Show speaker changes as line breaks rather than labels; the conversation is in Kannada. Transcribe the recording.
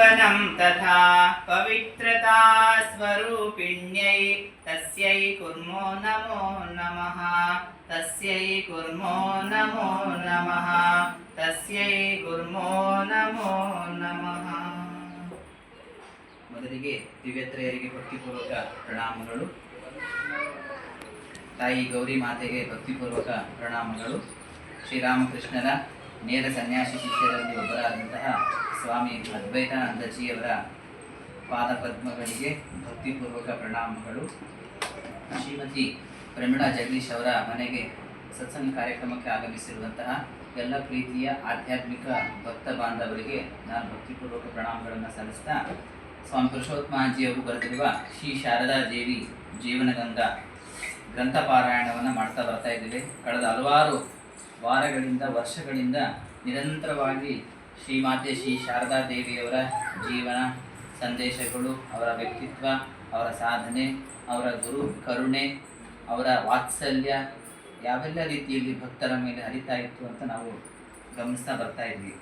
वनं तथा पवित्रता स्वरूपिण्यै तस्यै कुर्मो नमो नमः तस्यै कुर्मो नमो नमः तस्यै कुर्मो नमो नमः ಮೊದಲಿಗೆ ದಿವ್ಯತ್ರೆಯರಿಗೆ ಭಕ್ತಿಪೂರ್ವಕ ಪ್ರಣಾಮಗಳು ತಾಯಿ ಗೌರಿ ಮಾತೆಗೆ ಭಕ್ತಿಪೂರ್ವಕ ಪ್ರಣಾಮಗಳು ಶ್ರೀರಾಮಕೃಷ್ಣರ ನೇರ ಸನ್ಯಾಸಿ ಶಿಷ್ಯರಲ್ಲಿ ಒಬ್ಬರಾದಂತಹ ಸ್ವಾಮಿ ಅದ್ವೈತಾನಂದಜಿಯವರ ಪಾದಪದ್ಮಗಳಿಗೆ ಭಕ್ತಿಪೂರ್ವಕ ಪ್ರಣಾಮಗಳು. ಶ್ರೀಮತಿ ಪ್ರಮೀಳಾ ಜಗದೀಶ್ ಅವರ ಮನೆಗೆ ಸತ್ಸಂಗ ಕಾರ್ಯಕ್ರಮಕ್ಕೆ ಆಗಮಿಸಿರುವಂತಹ ಎಲ್ಲ ಪ್ರೀತಿಯ ಆಧ್ಯಾತ್ಮಿಕ ಭಕ್ತ ಬಾಂಧವರಿಗೆ ನಾನು ಭಕ್ತಿಪೂರ್ವಕ ಪ್ರಣಾಮಗಳನ್ನು ಸಲ್ಲಿಸ್ತಾ ಸ್ವಾಮಿ ಪುರುಷೋತ್ಮಾಜಿಯವರು ಬರೆದಿರುವ ಶ್ರೀ ಶಾರದಾ ದೇವಿ ಜೀವನಗಂಗಾ ಗ್ರಂಥ ಪಾರಾಯಣವನ್ನು ಮಾಡ್ತಾ ಬರ್ತಾ ಇದ್ದೇವೆ. ಕಳೆದ ಹಲವಾರು ವಾರಗಳಿಂದ, ವರ್ಷಗಳಿಂದ ನಿರಂತರವಾಗಿ ಶ್ರೀಮಾತೆ ಶ್ರೀ ಶಾರದಾ ದೇವಿಯವರ ಜೀವನ, ಸಂದೇಶಗಳು, ಅವರ ವ್ಯಕ್ತಿತ್ವ, ಅವರ ಸಾಧನೆ, ಅವರ ಗುರು, ಕರುಣೆ, ಅವರ ವಾತ್ಸಲ್ಯ, ಯಾವೆಲ್ಲ ರೀತಿಯಲ್ಲಿ ಭಕ್ತರ ಮೇಲೆ ಹರಿತಾ ಇತ್ತು ಅಂತ ನಾವು ಗಮನಿಸ್ತಾ ಬರ್ತಾ ಇದ್ವಿ.